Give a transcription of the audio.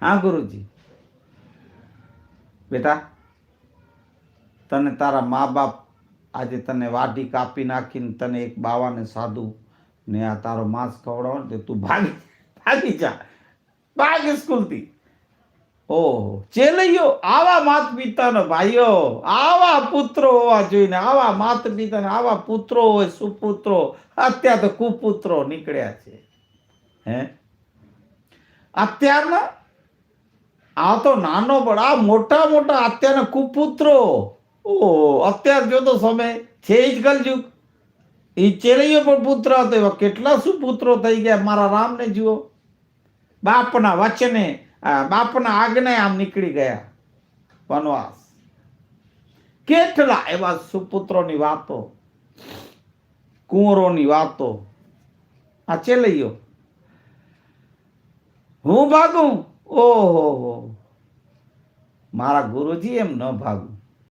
હા, ગુરુજી. બેટા, તને તારા મા બાપ આજે તને વાઢી કાપી નાખીને તને એક બાવાને સાધુ ને આ તારો માંસ ખવડાવો ને તું ભાગી ભાગી જા. ભાગ સ્કૂલથી. ઓહો, ચેલૈયો, આવા માત પિતાનો ભાઈઓ, આવા પુત્રો હોવા જોઈને, આવા માત પિતાને આવા પુત્રો હોય, સુપુત્રો, અત્યારે તો કુપુત્રો નીકળ્યા છે. હે? અત્યારના આ તો નાનો પણ, આ મોટા મોટા અત્યારના કુપુત્રો. ઓ અત્યાર જો તો સમય છે જ કલયુગ એ ચેલૈયો પણ પુત્ર હતો, એવા કેટલા સુપુત્રો થઈ ગયા, મારા રામને જુઓ. બાપના વચને બાપના આજ્ઞા આમ નીકળી ગયા. વનવાસ. કેટલા એવા સુપુત્રોની વાતો, કુંવરોની વાતો. આ ચેલૈયો. હું ભાગું? ઓહો મારા ગુરુજી એમ ન ભાગું.